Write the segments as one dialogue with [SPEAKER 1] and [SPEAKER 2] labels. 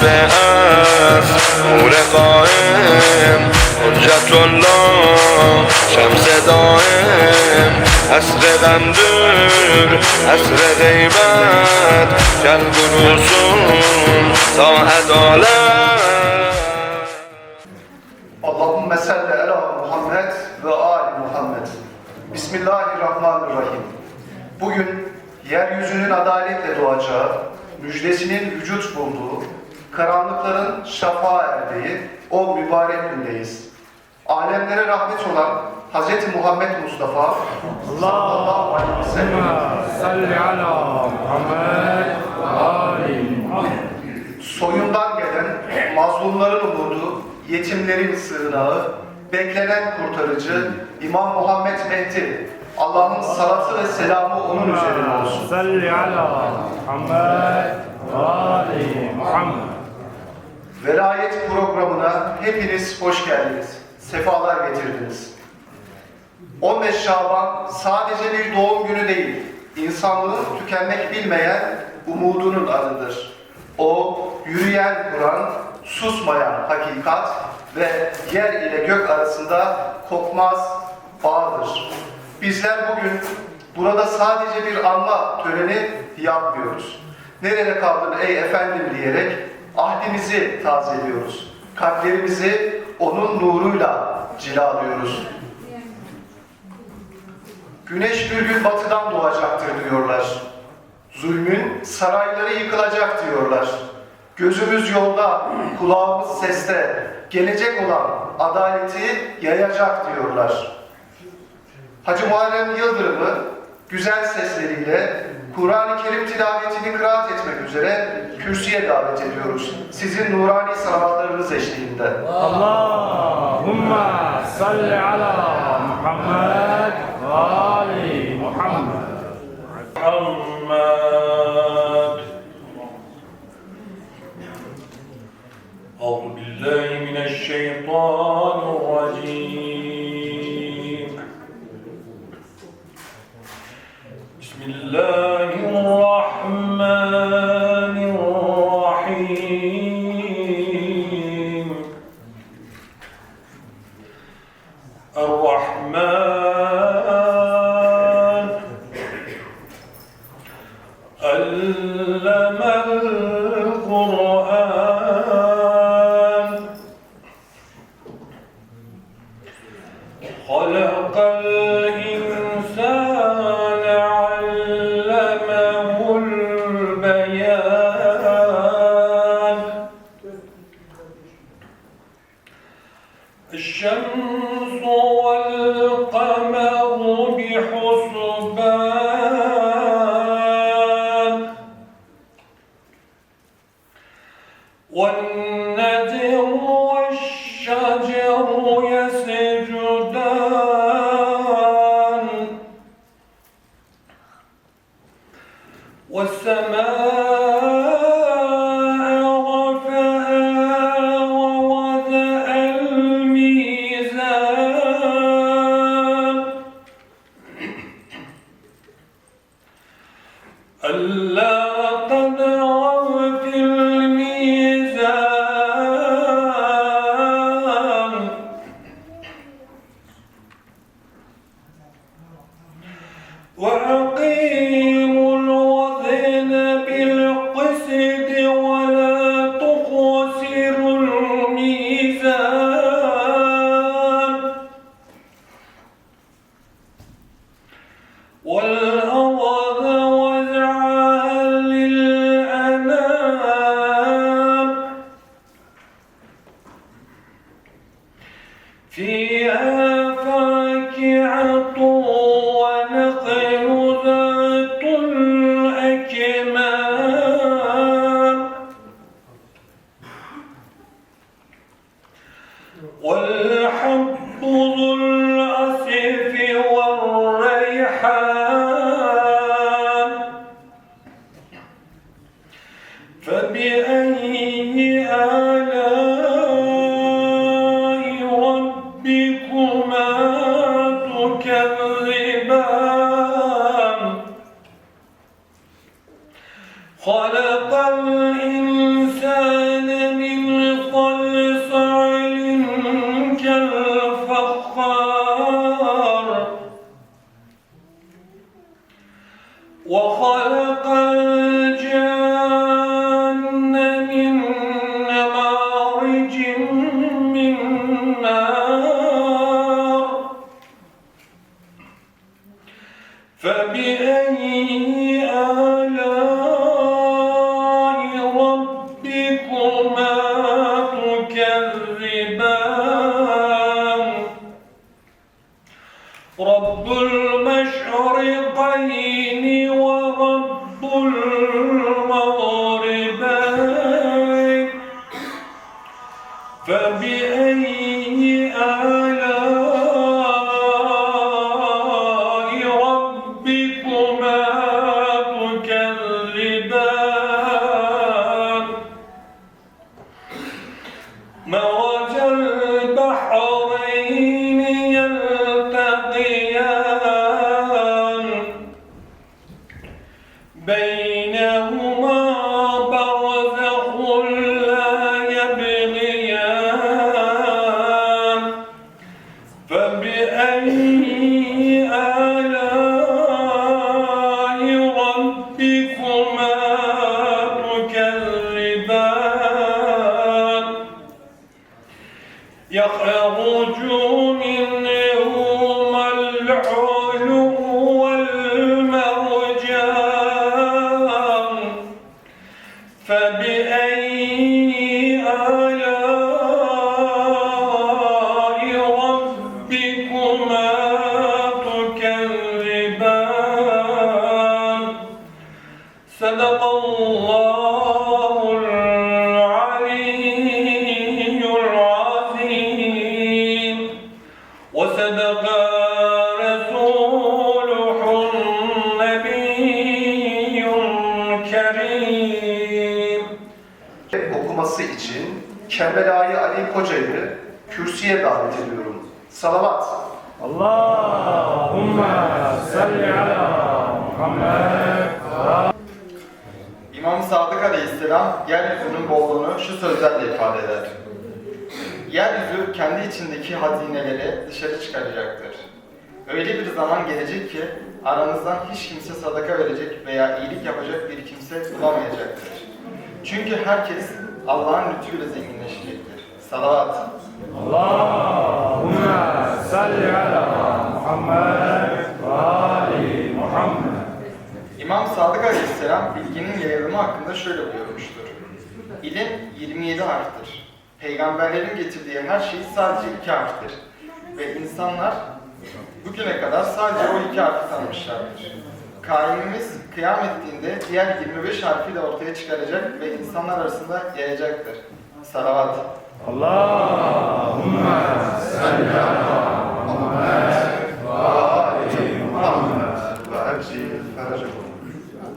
[SPEAKER 1] به است نور قائم حجت الله شمس دائم عصر غم دور عصر غیبت قلب و رسوم تا عدالت
[SPEAKER 2] Allahümme salli ala Muhammed ve ali Muhammed. Bismillahirrahmanirrahim. Bugün yeryüzünün adaletle doğacağı, müjdesinin vücut bulduğu, karanlıkların şafağa erdiği o mübarek gündeyiz. Alemlere rahmet olan Hz. Muhammed Mustafa sallallahu aleyhi ve sellem soyundan gelen mazlumların umudu, yetimlerin sığınağı, beklenen kurtarıcı İmam Muhammed Mehdi Allah'ın salatı ve selamı onun üzerine olsun.
[SPEAKER 3] Salli ala Muhammed Ali Muhammed.
[SPEAKER 2] Velayet programına hepiniz hoş geldiniz. Sefalar getirdiniz. 15 Şaban sadece bir doğum günü değil, insanlığın tükenmek bilmeyen umudunun adıdır. O, yürüyen Kur'an, susmayan hakikat ve yer ile gök arasında kopmaz bağdır. Bizler bugün burada sadece bir anma töreni yapmıyoruz. Nerede kaldın ey efendim diyerek ahdimizi tazeliyoruz. Kalplerimizi onun nuruyla cilalıyoruz. Güneş bir gün batıdan doğacaktır diyorlar. Zulmün sarayları yıkılacak diyorlar. Gözümüz yolda, kulağımız seste, gelecek olan adaleti yayacak diyorlar. Hacı Muharrem Yıldırım'ı güzel sesleriyle Kur'an-ı Kerim tilavetini kıraat etmek üzere kürsüye davet ediyoruz. Sizin nurani salavatlarınız eşliğinde.
[SPEAKER 4] Allahümme salli ala Muhammed ve Ali Muhammed. Muhammed. Allahu billahi mineşşeytanirracim. الشمس والقمر والحب ذو فبأي آلاء ربكما مرج البحرين من وصدق رسوله النبي الكريم
[SPEAKER 2] okuması için Kerbela'yı Ali Koca'yı kürsüye davet ediyorum. Salavat.
[SPEAKER 3] اللهم صل على محمد
[SPEAKER 5] İmam Sadık Aleyhisselam yeryüzünün bolluğunu şu sözlerle ifade eder. yeryüzü kendi içindeki hazineleri dışarı çıkaracaktır. Öyle bir zaman gelecek ki aranızdan hiç kimse sadaka verecek veya iyilik yapacak bir kimse bulamayacaktır. Çünkü herkes Allah'ın lütfuyla zenginleşecektir. Salavat.
[SPEAKER 3] Allahümme salli ala Muhammed ve ali Muhammed.
[SPEAKER 5] İmam Sadık Aleyhisselam bilginin yayılımı hakkında şöyle buyurmuştur. İlim 27 harftir. Peygamberlerin getirdiği her şey sadece iki harftir. Ve insanlar bugüne kadar sadece o iki harfi tanımışlardır. Kainimiz kıyam ettiğinde diğer 25 harfi de ortaya çıkaracak ve insanlar arasında yayacaktır. Salavat.
[SPEAKER 3] Allahümme salli ala
[SPEAKER 2] ve ali Muhammed ve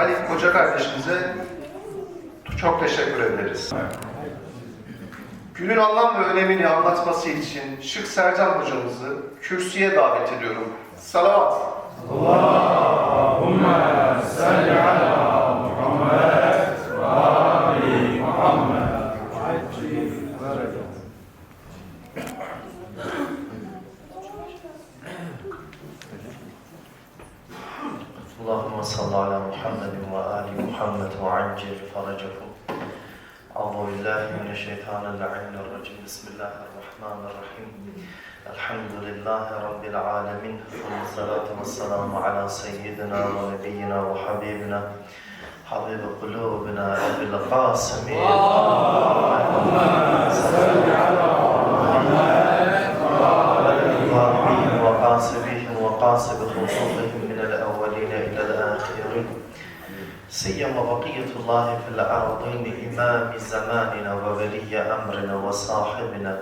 [SPEAKER 2] Ali Koca kardeşimize çok teşekkür ederiz. Günün anlam ve önemini anlatması için Şık Sercan hocamızı kürsüye davet ediyorum. Salavat.
[SPEAKER 6] Allahümme salli ala الشيطان اللعين الرجيم. بسم الله الرحمن الرحيم. الحمد لله رب العالمين. ثم الصلاة والسلام على سيدنا ونبينا وحبيبنا. حبيب قلوبنا أبي القاسم. الظالمين وقاصبهم وقاصب خصوصهم من الأولين سيما بقية الله في الأرضين إمام زماننا وولي أمرنا وصاحبنا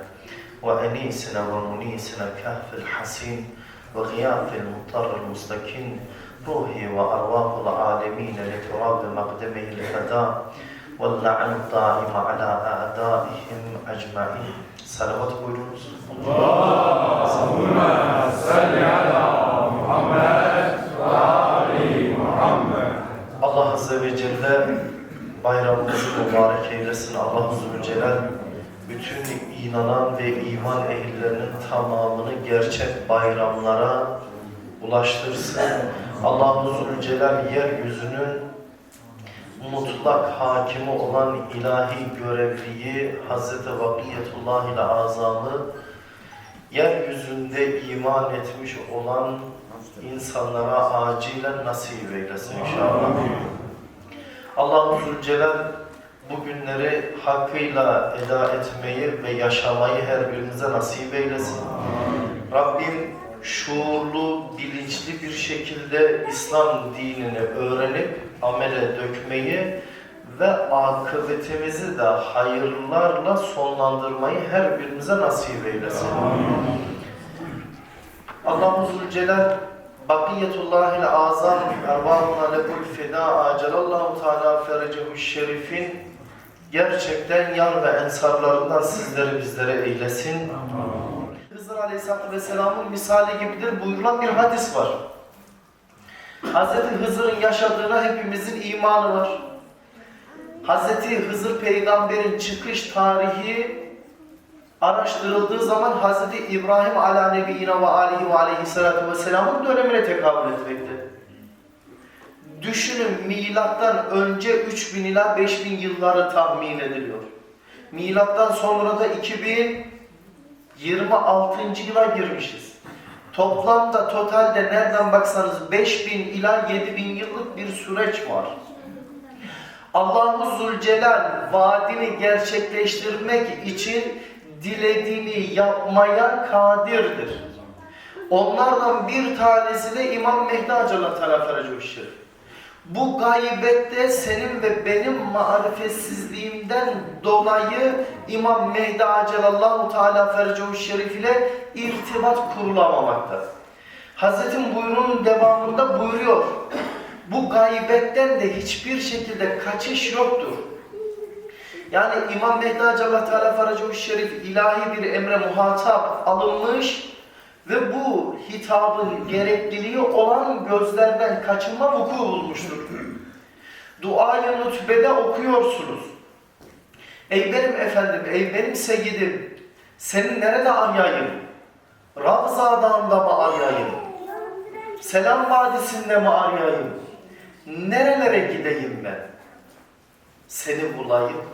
[SPEAKER 6] وأنيسنا ومنيسنا كهف الحسين وغياث المضطر المستكين روحي وأرواح العالمين لتراب مقدمه الفداء واللعن الدائم على أعدائهم أجمعين. صلوات بجوز
[SPEAKER 3] اللهم صل على محمد.
[SPEAKER 6] Allah Azze ve Celle bayramımızı mübarek eylesin. Allah Celle bütün inanan ve iman ehillerinin tamamını gerçek bayramlara ulaştırsın. Allah Azze Celle yeryüzünün mutlak hakimi olan ilahi görevliyi Hazreti Vakiyetullah ile azamı yeryüzünde iman etmiş olan insanlara acilen nasip eylesin inşallah. Allah-u Zülcelal bu günleri hakkıyla eda etmeyi ve yaşamayı her birimize nasip eylesin. Rabbim şuurlu, bilinçli bir şekilde İslam dinini öğrenip amele dökmeyi ve akıbetimizi de hayırlarla sonlandırmayı her birimize nasip eylesin. Allahu Zülcelal Bakiyetullahil azam ervahuna lebul feda acelallahu teala ferecehu şerifin gerçekten yar ve ensarlarından sizleri bizlere eylesin. Hızır Aleyhisselatü Vesselam'ın misali gibidir buyurulan bir hadis var. Hz. Hızır'ın yaşadığına hepimizin imanı var. Hz. Hızır peygamberin çıkış tarihi araştırıldığı zaman Hz. İbrahim ala nebiyina ve alihi ve aleyhissalatu vesselamın dönemine tekabül etmekte. Düşünün milattan önce 3000 ila 5000 yılları tahmin ediliyor. Milattan sonra da 2026. yıla girmişiz. Toplamda totalde nereden baksanız 5000 ila 7000 yıllık bir süreç var. Allahu Zülcelal vaadini gerçekleştirmek için dilediğini yapmaya kadirdir. Onlardan bir tanesi de İmam Mehdi Teala Feracuhu Şerif. Bu gaybette senin ve benim marifetsizliğimden dolayı İmam Mehdi Acelallahu Teala Feracuhu Şerif ile irtibat kurulamamakta. Hazretin buyruğunun devamında buyuruyor. Bu gaybetten de hiçbir şekilde kaçış yoktur. Yani İmam Mehdi Acelallahu Teala Feracuhu Şerif ilahi bir emre muhatap alınmış ve bu hitabın gerekliliği olan gözlerden kaçınma vuku bulmuştur. Duayı nutbede okuyorsunuz. Ey benim efendim, ey benim seyyidim, seni nerede arayayım? Ravza Dağı'nda mı arayayım? Selam Vadisi'nde mi arayayım? Nerelere gideyim ben? Seni bulayım.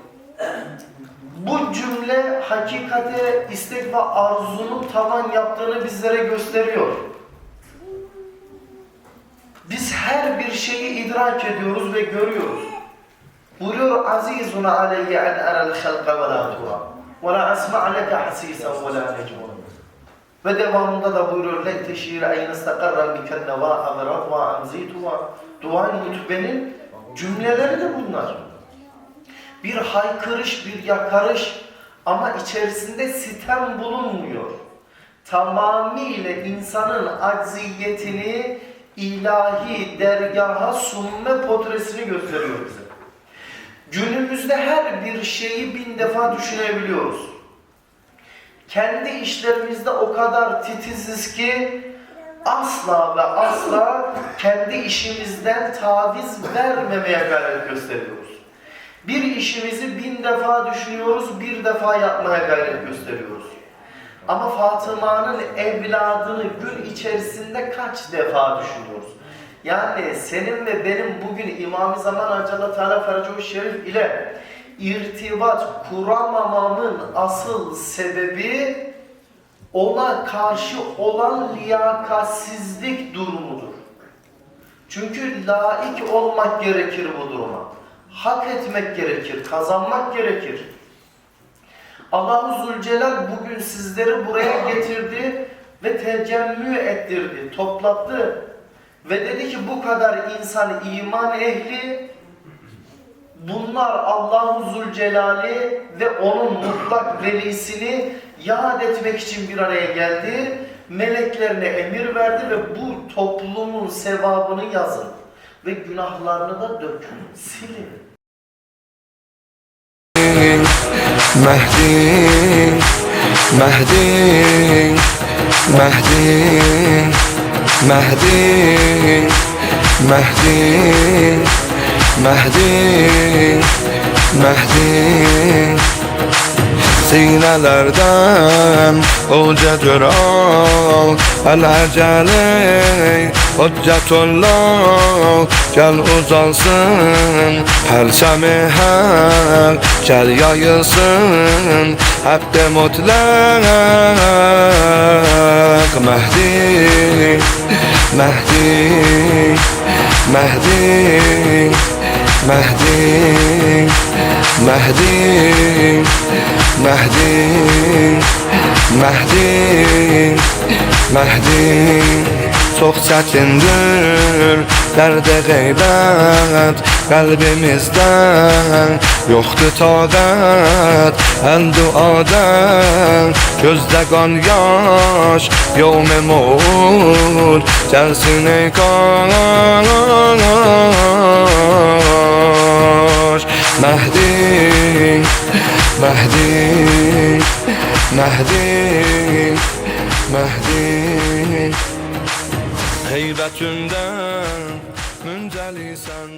[SPEAKER 6] Bu cümle hakikate istek ve arzunun tavan yaptığını bizlere gösteriyor. Biz her bir şeyi idrak ediyoruz ve görüyoruz. Buyuruyor azizun aleyye en erel halqa ve la tura ve la asma' leke hasisen ve la necmun. Ve devamında da buyuruyor len teşhire en istakarra biken neva amrat ve amzituva. Duan hutbenin cümleleri de bunlar bir haykırış, bir yakarış ama içerisinde sitem bulunmuyor. Tamamıyla insanın acziyetini ilahi dergaha sunma potresini gösteriyor bize. Günümüzde her bir şeyi bin defa düşünebiliyoruz. Kendi işlerimizde o kadar titiziz ki asla ve asla kendi işimizden taviz vermemeye gayret gösteriyoruz. Bir işimizi bin defa düşünüyoruz, bir defa yapmaya gayret gösteriyoruz. Ama Fatıma'nın evladını gün içerisinde kaç defa düşünüyoruz? Yani senin ve benim bugün İmam-ı Zaman Acala Teala Feracuhu Şerif ile irtibat kuramamamın asıl sebebi ona karşı olan liyakatsizlik durumudur. Çünkü laik olmak gerekir bu duruma hak etmek gerekir, kazanmak gerekir. Allahu Zülcelal bugün sizleri buraya getirdi ve tecemmü ettirdi, toplattı. Ve dedi ki bu kadar insan iman ehli, bunlar Allahu Zülcelal'i ve onun mutlak velisini yad etmek için bir araya geldi. Meleklerine emir verdi ve bu toplumun sevabını yazın ve günahlarını da dökün, silin.
[SPEAKER 1] Mehdi, Mehdi, Mehdi, Mehdi, Mehdi, Mehdi, Mehdi, Mehdi. Sinelerden. Ucadır ol eceli Hüccetullah Gel uzansın Her semiher Gel yayılsın. Hep de mutlak Mehdi Mehdi Mehdi Mehdi Mehdi Mehdi Mehdi Mehdi. Çox çətindir Dərdə qeybət Qəlbimizdə Yoxdur taqət Əl duada Gözdə qan yaş Yevm mut Gəlsin ey qaş Məhdi Məhdi Məhdi Məhdi Heybətündən müncəlisən